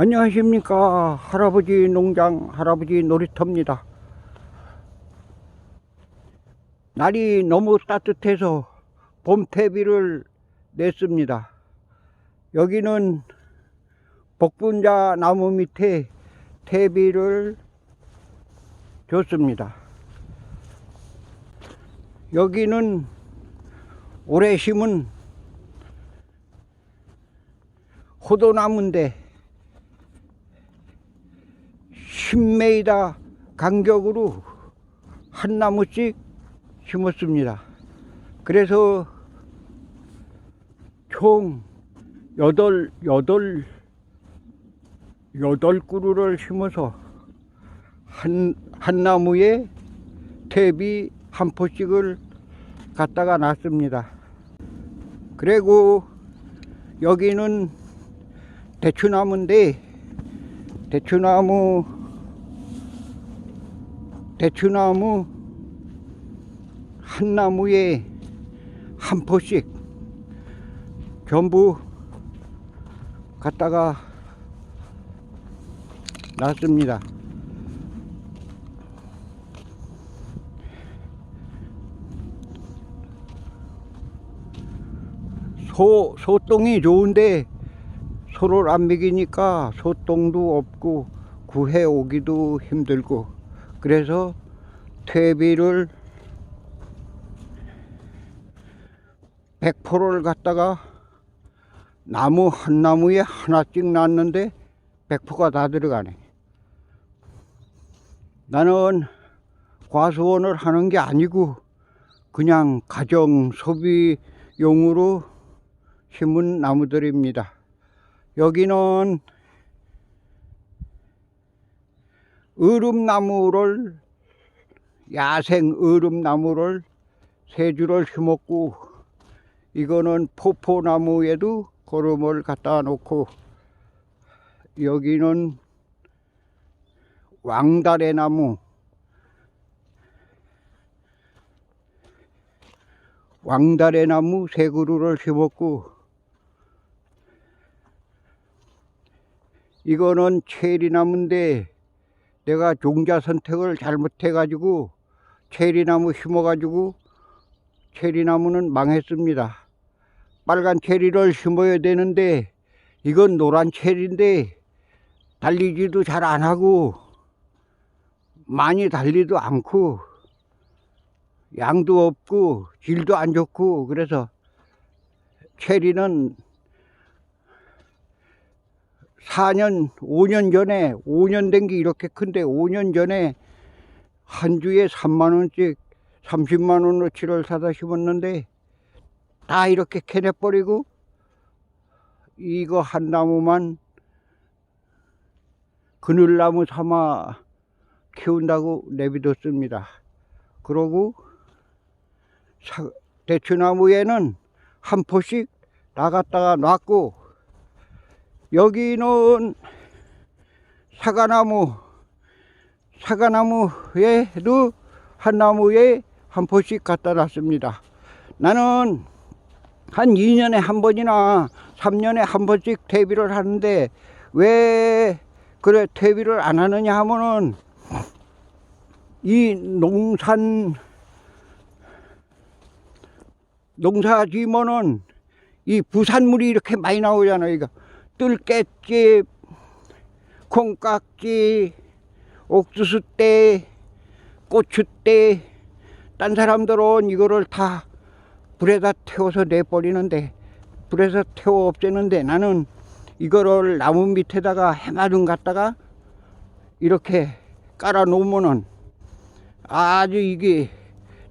안녕하십니까 할아버지 농장 할아버지 놀이터입니다. 날이 너무 따뜻해서 봄퇴비를 냈습니다. 여기는 복분자 나무 밑에 퇴비를 줬습니다. 여기는 올해 심은 호도나무인데 10m 간격으로 한 나무씩 심었습니다. 그래서 총 여덟, 여덟, 여덟 그루를 심어서 한, 한 나무에 탭이 한 포씩을 갖다가 놨습니다. 그리고 여기는 대추나무인데 대추나무 대추나무 한 나무에 한 포씩 전부 갖다가 놨습니다. 소, 소똥이 좋은데 소를 안 먹이니까 소똥도 없고 구해 오기도 힘들고 그래서 퇴비를 100%를 갖다가 나무 한 나무에 하나씩 놨는데 100%가 다 들어가네. 나는 과수원을 하는 게 아니고 그냥 가정 소비용으로 심은 나무들입니다. 여기는 얼음나무를 야생 얼음나무를 세 줄을 심었고 이거는 포포나무에도 거름을 갖다 놓고 여기는 왕다래 나무. 왕다래 나무 세 그루를 심었고 이거는 체리나무인데 내가 종자 선택을 잘못해 가지고 체리나무 심어 가지고 체리나무는 망했습니다. 빨간 체리를 심어야 되는데 이건 노란 체리인데 달리지도 잘 안 하고 많이 달리도 않고 양도 없고 질도 안 좋고 그래서 체리는 4년, 5년 전에, 5년 된 게 이렇게 큰데, 5년 전에 한 주에 3만 원씩, 30만 원어치를 사다 심었는데, 다 이렇게 캐내 버리고, 이거 한 나무만 그늘나무 삼아 키운다고 내비뒀습니다. 그러고, 사- 대추나무에는 한 포씩 나갔다가 놨고, 여기는 사과나무, 사과나무에도 한 나무에 한 포씩 갖다 놨습니다. 나는 한 2년에 한 번이나 3년에 한 번씩 퇴비를 하는데 왜 그래 퇴비를 안 하느냐 하면은 이 농산 농사 지면은 이 부산물이 이렇게 많이 나오잖아요. 이거 뜰깻집, 콩깍지, 옥수수대, 고추대, 딴 사람들은 이거를 다 불에다 태워서 내버리는데, 불에서 태워 없애는데 나는 이거를 나무 밑에다가 해마등 갖다가 이렇게 깔아 놓으면은 아주 이게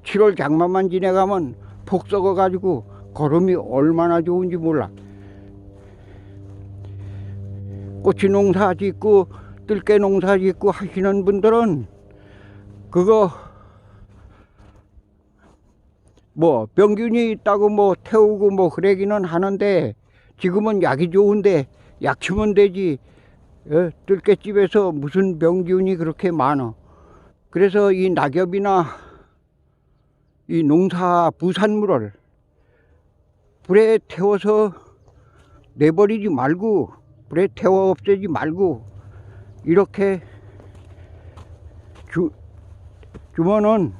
7월 장마만 지나가면 폭 썩어 가지고 걸음이 얼마나 좋은지 몰라. 고추 농사 짓고 뜰개 농사 짓고 하시는 분들은 그거 뭐 병균이 있다고 뭐 태우고 뭐 그러기는 하는데 지금은 약이 좋은데 약 치면 되지. 어, 뜰개집에서 무슨 병균이 그렇게 많어 그래서 이 낙엽이나 이 농사 부산물을 불에 태워서 내버리지 말고 불에 태워 없애지 말고 이렇게 주, 주면은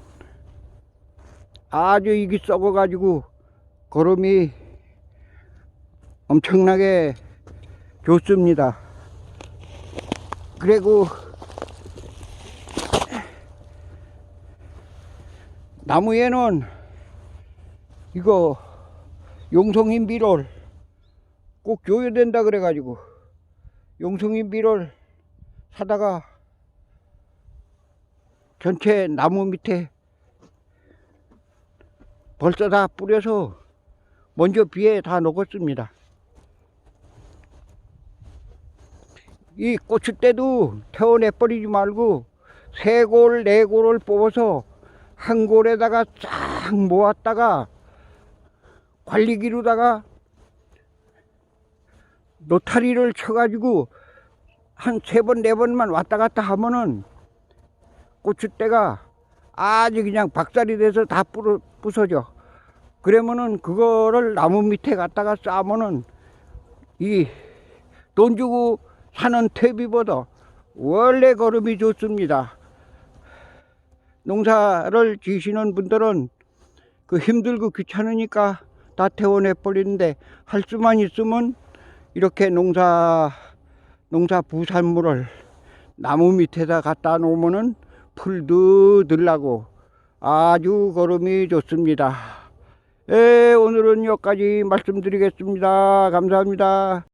아주 이기 썩어가지고 거름이 엄청나게 좋습니다. 그리고 나무에는 이거 용성인 비를 꼭 줘야 된다 그래가지고 용성인 비를 사다가 전체 나무 밑에 벌써 다 뿌려서 먼저 비에 다 녹았습니다. 이 고추대도 태워내 버리지 말고 세 골, 네 골을 뽑아서 한 골에다가 쫙 모았다가 관리기로다가 노타리를 쳐가지고 한 세 번, 네 번만 왔다 갔다 하면은 고추대가 아주 그냥 박살이 돼서 다 부러, 부서져. 그러면은 그거를 나무 밑에 갖다가 싸면은 이 돈 주고 사는 퇴비보다 원래 걸음이 좋습니다. 농사를 지시는 분들은 그 힘들고 귀찮으니까 다 태워내 버리는데 할 수만 있으면 이렇게 농사 농사 부산물을 나무 밑에다 갖다 놓으면은 풀도 들라고 아주 걸음이 좋습니다. 예, 오늘은 여기까지 말씀드리겠습니다. 감사합니다.